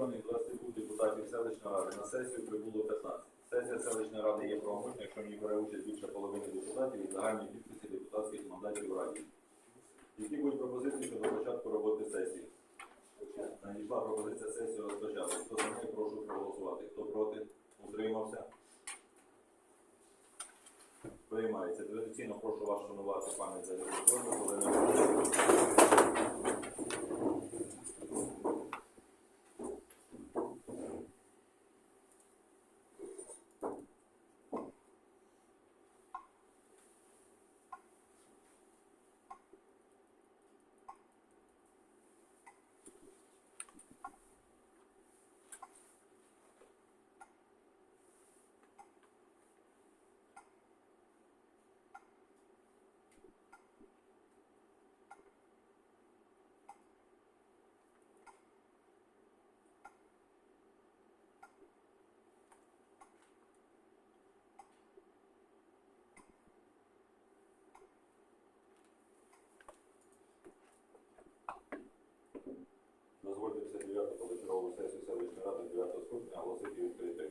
Обраних 22 депутатів селищної ради на сесію прибуло 15. Сесія селищної ради є правомочна, якщо в ній бере участь більше половини депутатів і загальної кількості депутатських мандатів у раді. Які будуть пропозиції щодо початку роботи сесії? Надійшла пропозиція сесії розпочати. Хто за неї, прошу проголосувати. Хто проти? Утримався? Приймається. Традиційно прошу вас шанувати пам'ять за регulaторну, коли не сесію селищної ради 9 скликання оголосити відкритою.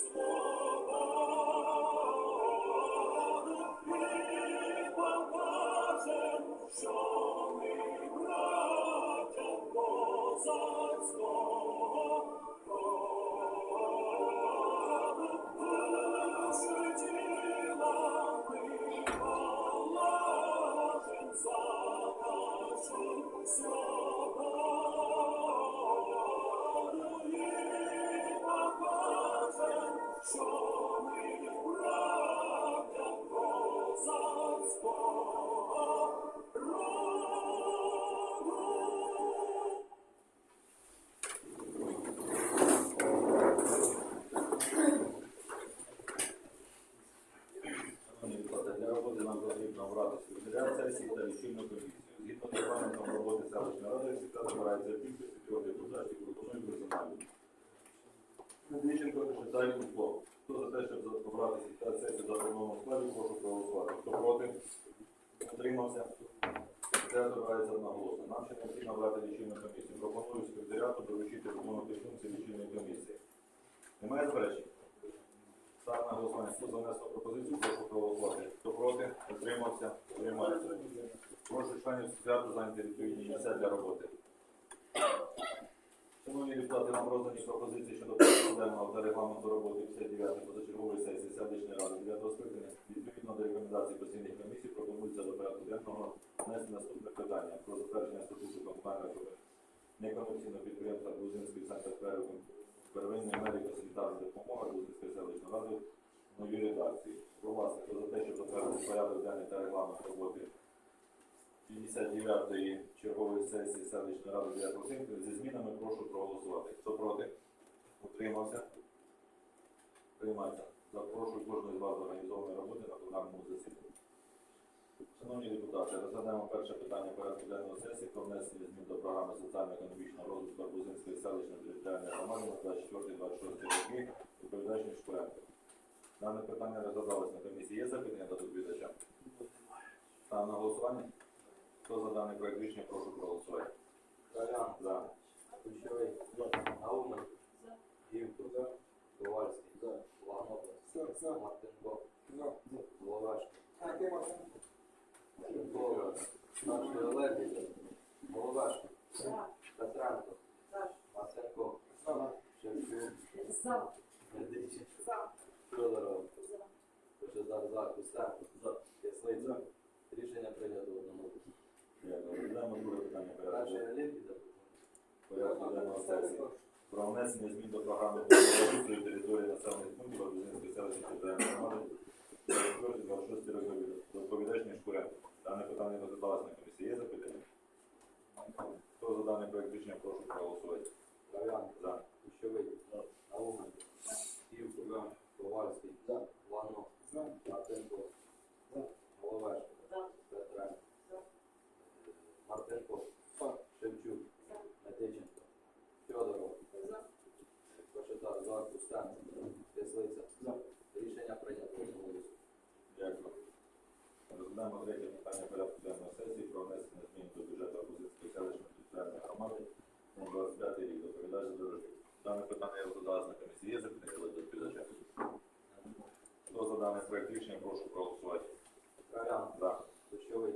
Thank you. Читає слово. Хто за те, щоб секретар сесії за одному складі, прошу проголосувати. Хто проти? Утримався? Секретар обирається одноголосно. Нам ще необхідно обрати лічильну комісію. Пропоную секретаріату доручити виконувати функції лічильної комісії. Немає заперечень? Ставлю на голосування. Хто за внесла пропозицію, прошу проголосувати. Хто проти, утримався, утримається. Прошу членів святу зайняти відповідні місця для роботи. Шановні депутати, нам роздані пропозиції щодо порядку денного та регламенту роботи 59 позачергової сесії селищної ради 9 скликання. Відповідно до рекомендацій постійних комісій пропонується до порядку денного внести наступне питання про затвердження статуту комунального некомерційного підприємства Грузинський центр первин- первинної медико-санітарної допомоги Грузинської селищної ради новій редакції. Про власне, за те, щоб затвердити порядок денний та регламент роботи 59-ї чергової сесії селищної ради 9 скликання зі змінами прошу проголосувати. Хто проти? Утримався? Приймається. Запрошую кожного з вас до організованої роботи на пленарному засіданні. Шановні депутати, розглядаємо перше питання порядку денного сесії про внесення змін до програми соціально-економічного розвитку Арбузинської селищної територіальної громади на 24-26 роки доповідаючим Шкуренко. Дане питання розглядалось на комісії. Є запитання до доповідача? Ставимо на голосування. Хто за даний проект рішення, прошу проголосувати. Колян, За. Ключовий, Наумен, Дівко, Ковальський, Лагнова, Мартинко, Головешко, Шевкова, Старший Олег, Головешко, Петренко, Масенко, Шевчук, За. Медичик, за, Костенко, За. Кислиця. Рішення прийнято одноголосно. Дякую. Розглядаємо друге питання Про внесення змін до програми благоустрою території населених пунктів Об'єднанської селищної територіальної громади 26 років. Доповідач Мішкуренко. Дане питання розглядалось на комісії. Є запитання? Хто за даний проект рішення прошу проголосувати? Трав'ян, За. Кущовий, Науменко, Івко, Ковальський, Лано, Мартинко, Головешко, Петренко, Мартинко, Шевчук, Медиченко, Федоров, Кустенко, Кислиця. Рішення прийнято. Дякую. Розглядаємо третє питання порядку денного сесії про внесення змін до бюджету Обузинської селищної територіальної громади на 25 рік. Доповідач Задорожник. Дане питання розглядалось на комісії. Є запитання до доповідача? Хто за даний проект рішення, прошу проголосувати. Трав'ян, За. Кущовий,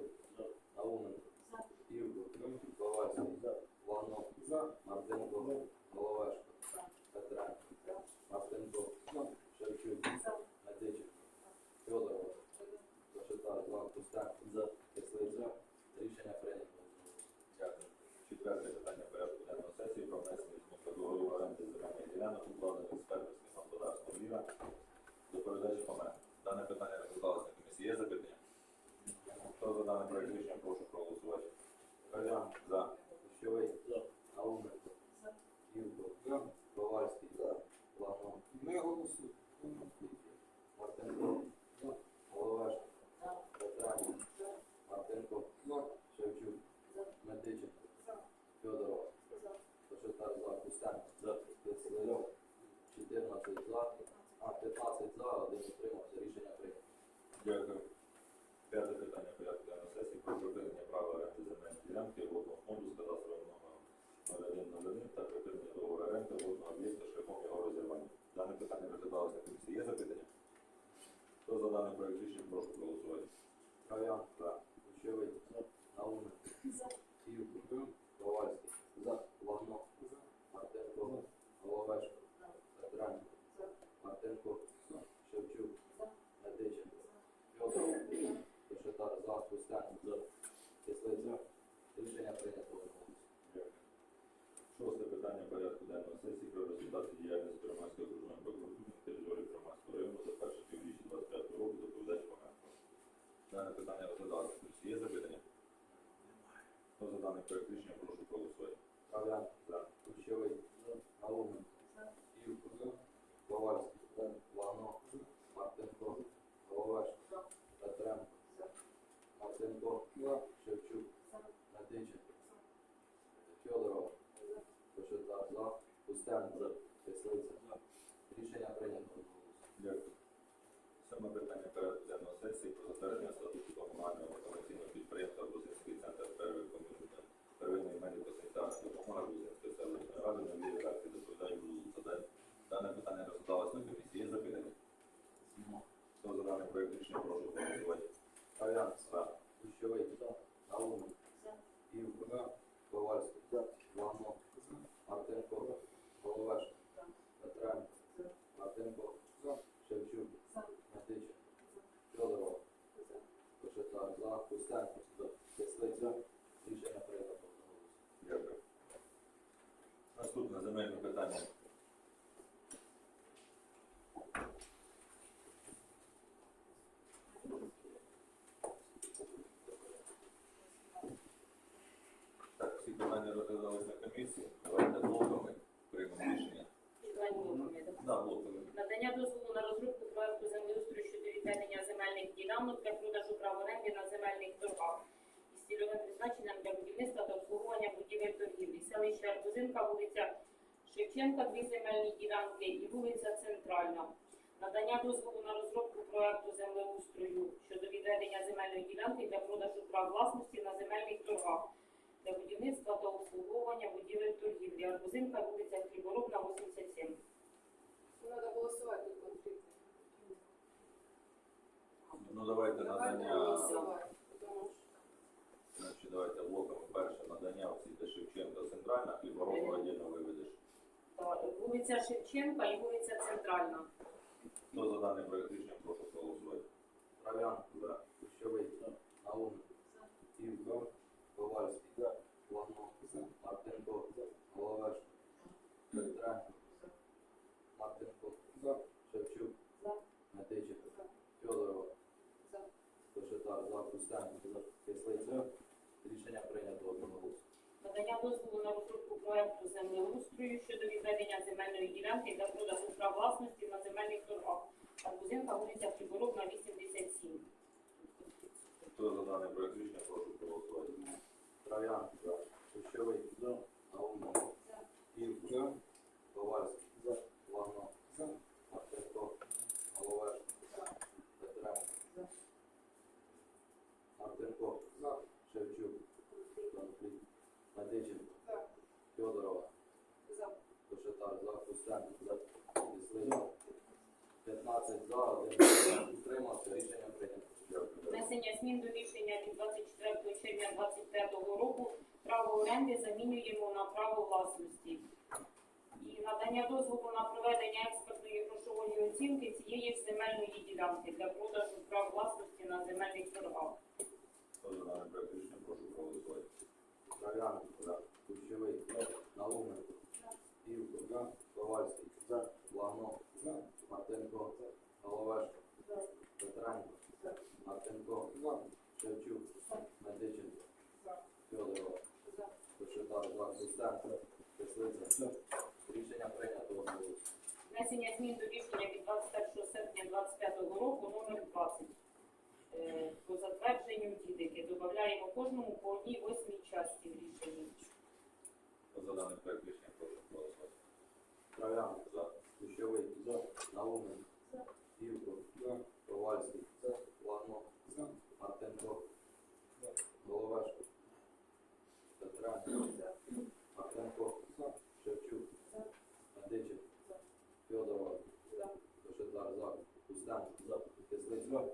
земельне питання. Так, всі питання розглядались на комісії. Давайте блоками приймемо рішення. Да, блоками. Надання дозволу на розробку проекту землеустрою щодо відведення земельних ділянок для продажу прав оренди на земельних торгах із цільовим призначенням для будівництва та обслуговування будівель торгівлі. Селище Арбузинка, вулиця Шевченка, дві земельні ділянки і вулиця Центральна. Надання дозволу на розробку проекту землеустрою щодо відведення земельної ділянки для продажу прав власності на земельних торгах для будівництва та обслуговування будівель торгівлі. Арбузинка, вулиця Хліборобна, 87. Надо голосовать тут. Ну давайте надання. Значить, давайте блоками. Перше надання всі Шевченка центральна, хліборобу отдельно виведеш. Так, Вулиця Шевченка і вулиця Центральна. Хто за даний проект рішення, прошу проголосувати. Трав'ян, За. Кущовий, Наумен, Івко, Ковальський, Лагно, Мартинко, Головешко, Петренко, Мартинко, Шевчук, Метиченко, Федорова, За. Кошетар, за, Кустенко, Кислиця. Рішення прийнято. Надання дозволу на розробку проекту землеустрою щодо відведення земельної ділянки для продажу прав власності на земельних торгах. Арбузинка, вулиця Приборовна, 87. Хто за даний проект рішення, прошу проголосувати. Трав'ян, Кущовий, Наумен, Івко, Ковальський, Лагно, Мартинко, Головешко, Петренко, Мартинко, Шевчук, Конфлікт, Медиченко, За. Федорова, За. Кошетар, за, Кустенко, за, Кислиця. 15 за, 1 утримався, рішення прийнято. Дякую. Внесення змін до рішення від 24 червня 2025 року право оренди замінюємо на право власності. І надання дозволу на проведення експертної грошової оцінки цієї ж земельної ділянки для продажу прав власності на земельних торгах. Хто за даний проект рішення, прошу проголосувати. Трав'ян, Кущовий, Науменко, Івко, Ковальський, Лагно, Мартинко, Головешко, Петренко, Мартинко, Шевчук, Медиченко, Федорова, За. Кошетар, за, Кислиця. Рішення прийнято одноголосно. Внесення змін до рішення від 21 серпня 2025 року номер 20 Е, по затвердженню дідики. Додаємо кожному по одній восьмій часті в рішенні. За даний проект рішення, прошу проголосувати. Трав'ян, Кущовий, Наумен, Івко, Ковальський, Лагно, Мартинко, Головешко, Петренко, Шевчук, Медиченко, Федорова, Кошетар, за, Кустенко, Кислиця.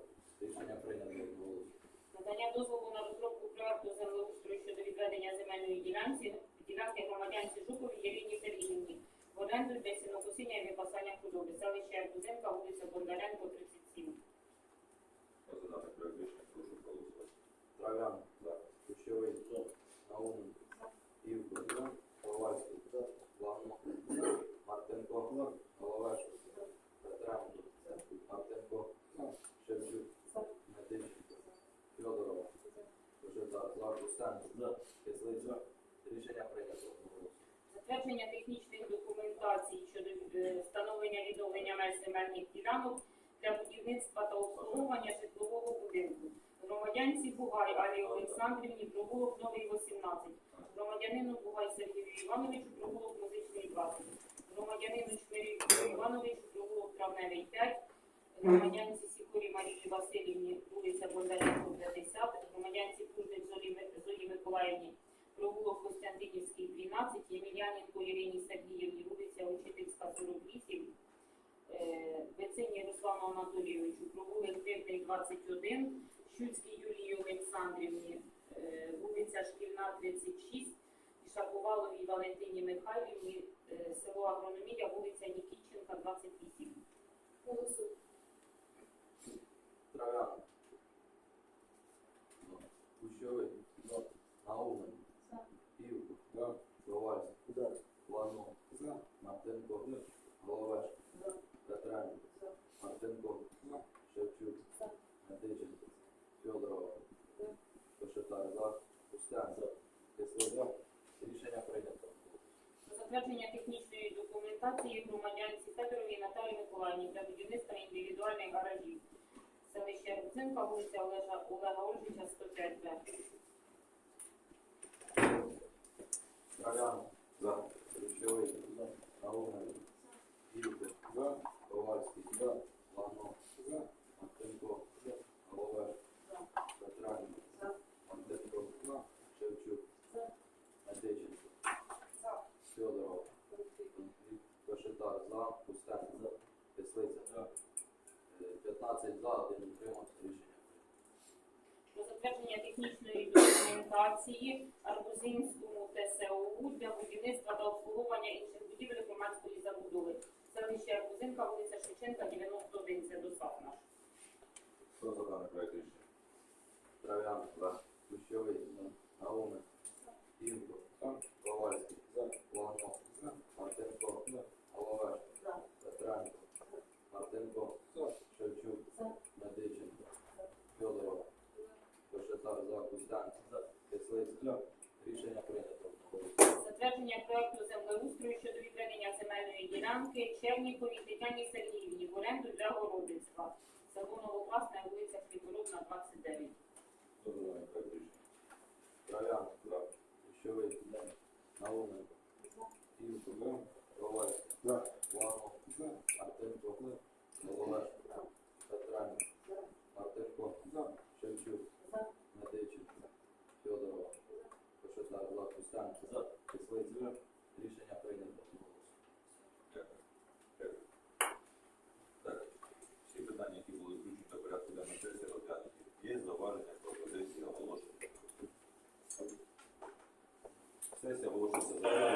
Рішення прийнято одноголосно. Надання дозволу на розробку проекту землеустрою щодо відведення земельної ділянки, ділянки громадянці Жукові Єліні Сергіївні в оренду для сінокосіння і випасання худоби. Селище Арбузинка, вулиця Бондаренко, 37. Хто проект рішення, прошу проголосувати. Трав'ян, Кущовий, Наумен, Затвердження технічних документацій щодо е, встановлення відновлення меж земельних ділянок для будівництва та обслуговування житлового будинку. Громадянці Бугай Алі Олександрівні провулок новий 18. Громадянину Бугай Сергію Івановичу провулок музичний 20. Громадянину Чмирю Юрію Івановичу провулок травневий 5. Громадянці Сікорі Марії Васильівні вулиця Бондаренко 50. Громадянці Кужник Зої Ми- Миколаївні провулок Костянтинівський 12, Ємельяненко Ірині Сергіївні, вулиця Учительська 48, е, Вецині Руслану Анатолійовичу, провулок Дивний 21, Щуцькій Юлії Олександрівні, е, вулиця Шкільна 36, і Шаповаловій Валентині Михайлівні, е, село Агрономія, вулиця Нікітченка 28. Голосуй. Трав'ян, Кущовий, Наумен, Івко, Ковальський, Лагно, Мартинко, Головешко, Петренко, Мартинко, Шевчук, Медиченко, Федорова, Кошетар, за, Кустенко, Кислиця. Рішення прийнято. Про затвердження технічної документації громадянці Федоровій Наталії Миколаївні для будівництва індивідуальних гаражів. Рудзинка, вулиця Олега, Олега Ольжича, 105 Б. Трав'ян, Ключовий, Наумен, Івко, Ковальський, Лагно, Мартинко, Головешко, Петренко, Мартинко, Шевчук, Медиченко, За. Федорова, Кошетар, за, Кустенко, Кислиця. Е, 15 за, один утримався, рішення прийнято. Про затвердження технічної документації Арбузинському ТСОУ для будівництва та обслуговування інших будівель громадської забудови. Селище Арбузинка, вулиця Шевченка, 91, це ДОСАП наш. Хто за даний проект рішення? Трав'ян, За. Кущовий, Наумен, Івко, Ковальський, за. Ломов, Мартинко, Головешко, За. Петренко, Мартинко, Шевчук, за. Медиченко, Федоров, Кошетар, за, Кустенко, Кислицький. Рішення прийнято. Затвердження проекту землеустрою щодо відведення земельної ділянки Черніковій Тетяні Сергіївні в оренду для городництва. Село Новокласне, вулиця Хліборобна, 29. Хто за даний проект рішення? Трав'ян, За. Кущовий, Наумен, Івко, Ковальський, Ломов, Мартинко, Головешко, Петренко, Мартинко, Шевчук, За. Медиченко, Федоров, Кошетар, за, Кустенко, Кислицький. Рішення прийнято. Дякую. Дякую. Так, всі питання, які були включені до порядку денного сесії, розглянуті. Є зауваження, пропозиції, оголошення. Сесія оголошується Слава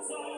Jehovah.